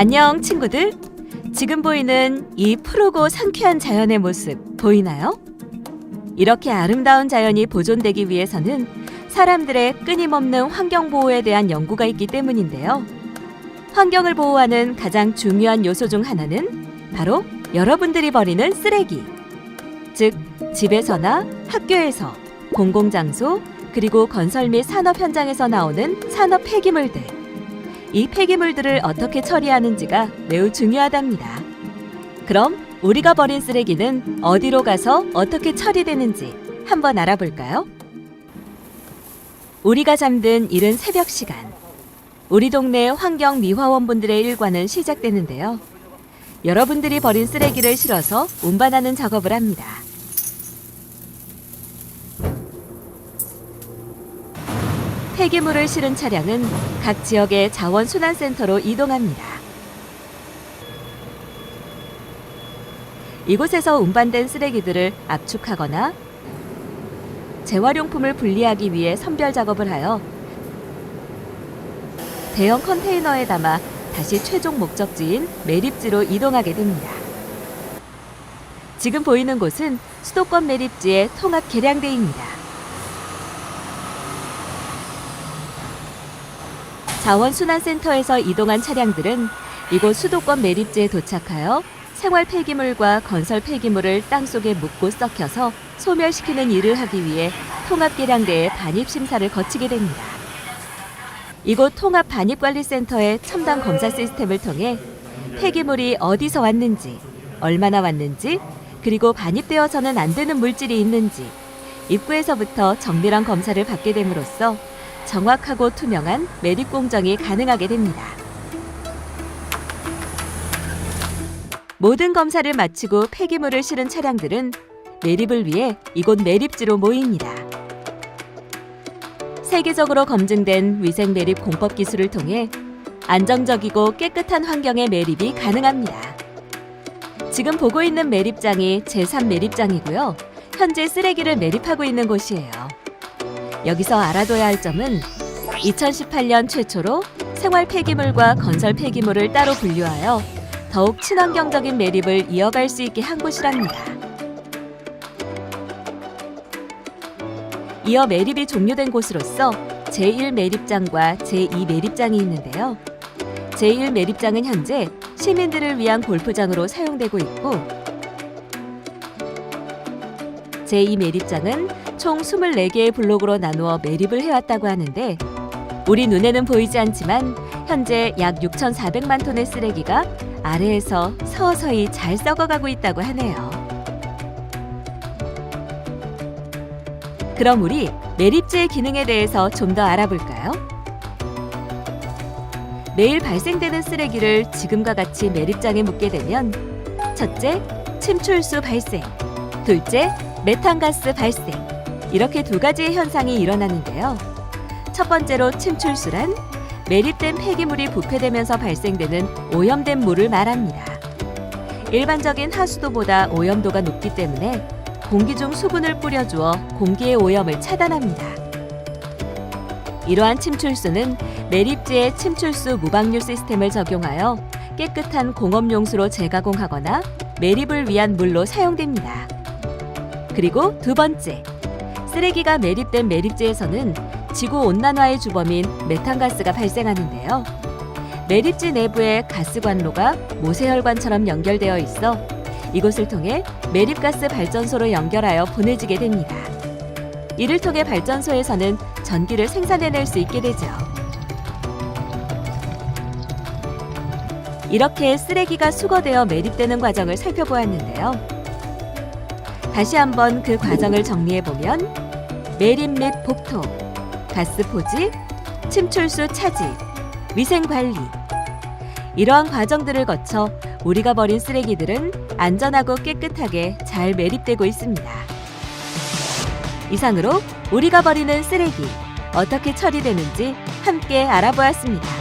안녕 친구들. 지금 보이는 이 푸르고 상쾌한 자연의 모습 보이나요? 이렇게 아름다운 자연이 보존되기 위해서는 사람들의 끊임없는 환경 보호에 대한 연구가 있기 때문인데요. 환경을 보호하는 가장 중요한 요소 중 하나는 바로 여러분들이 버리는 쓰레기. 즉, 집에서나 학교에서, 공공장소, 그리고 건설 및 산업 현장에서 나오는 산업 폐기물들. 이 폐기물들을 어떻게 처리하는지가 매우 중요하답니다. 그럼 우리가 버린 쓰레기는 어디로 가서 어떻게 처리되는지 한번 알아볼까요? 우리가 잠든 이른 새벽 시간. 우리 동네 환경 미화원분들의 일과는 시작되는데요. 여러분들이 버린 쓰레기를 실어서 운반하는 작업을 합니다. 폐기물을 실은 차량은 각 지역의 자원순환센터로 이동합니다. 이곳에서 운반된 쓰레기들을 압축하거나 재활용품을 분리하기 위해 선별 작업을 하여 대형 컨테이너에 담아 다시 최종 목적지인 매립지로 이동하게 됩니다. 지금 보이는 곳은 수도권 매립지의 통합 계량대입니다. 자원순환센터에서 이동한 차량들은 이곳 수도권 매립지에 도착하여 생활 폐기물과 건설 폐기물을 땅속에 묻고 썩혀서 소멸시키는 일을 하기 위해 통합계량대의 반입 심사를 거치게 됩니다. 이곳 통합 반입관리센터의 첨단 검사 시스템을 통해 폐기물이 어디서 왔는지, 얼마나 왔는지, 그리고 반입되어서는 안 되는 물질이 있는지 입구에서부터 정밀한 검사를 받게 됨으로써 정확하고 투명한 매립 공정이 가능하게 됩니다. 모든 검사를 마치고 폐기물을 실은 차량들은 매립을 위해 이곳 매립지로 모입니다. 세계적으로 검증된 위생 매립 공법 기술을 통해 안정적이고 깨끗한 환경의 매립이 가능합니다. 지금 보고 있는 매립장이 제3 매립장이고요. 현재 쓰레기를 매립하고 있는 곳이에요. 여기서 알아둬야 할 점은 2018년 최초로 생활 폐기물과 건설 폐기물을 따로 분류하여 더욱 친환경적인 매립을 이어갈 수 있게 한 곳이랍니다. 이어 매립이 종료된 곳으로서 제1 매립장과 제2 매립장이 있는데요. 제1 매립장은 현재 시민들을 위한 골프장으로 사용되고 있고 제2 매립장은 총 24개의 블록으로 나누어 매립을 해왔다고 하는데 우리 눈에는 보이지 않지만 현재 약 6,400만 톤의 쓰레기가 아래에서 서서히 잘 썩어가고 있다고 하네요. 그럼 우리 매립지의 기능에 대해서 좀 더 알아볼까요? 매일 발생되는 쓰레기를 지금과 같이 매립장에 묻게 되면 첫째, 침출수 발생, 둘째, 메탄가스 발생. 이렇게 두 가지의 현상이 일어나는데요. 첫 번째로 침출수란 매립된 폐기물이 부패되면서 발생되는 오염된 물을 말합니다. 일반적인 하수도보다 오염도가 높기 때문에 공기 중 수분을 뿌려주어 공기의 오염을 차단합니다. 이러한 침출수는 매립지의 침출수 무방류 시스템을 적용하여 깨끗한 공업용수로 재가공하거나 매립을 위한 물로 사용됩니다. 그리고 두 번째, 쓰레기가 매립된 매립지에서는 지구 온난화의 주범인 메탄가스가 발생하는데요. 매립지 내부에 가스 관로가 모세혈관처럼 연결되어 있어 이곳을 통해 매립가스 발전소로 연결하여 보내지게 됩니다. 이를 통해 발전소에서는 전기를 생산해낼 수 있게 되죠. 이렇게 쓰레기가 수거되어 매립되는 과정을 살펴보았는데요. 다시 한번 그 과정을 정리해 보면 매립 및 복토, 가스 포지, 침출수 차지, 위생 관리 이러한 과정들을 거쳐 우리가 버린 쓰레기들은 안전하고 깨끗하게 잘 매립되고 있습니다. 이상으로 우리가 버리는 쓰레기 어떻게 처리되는지 함께 알아보았습니다.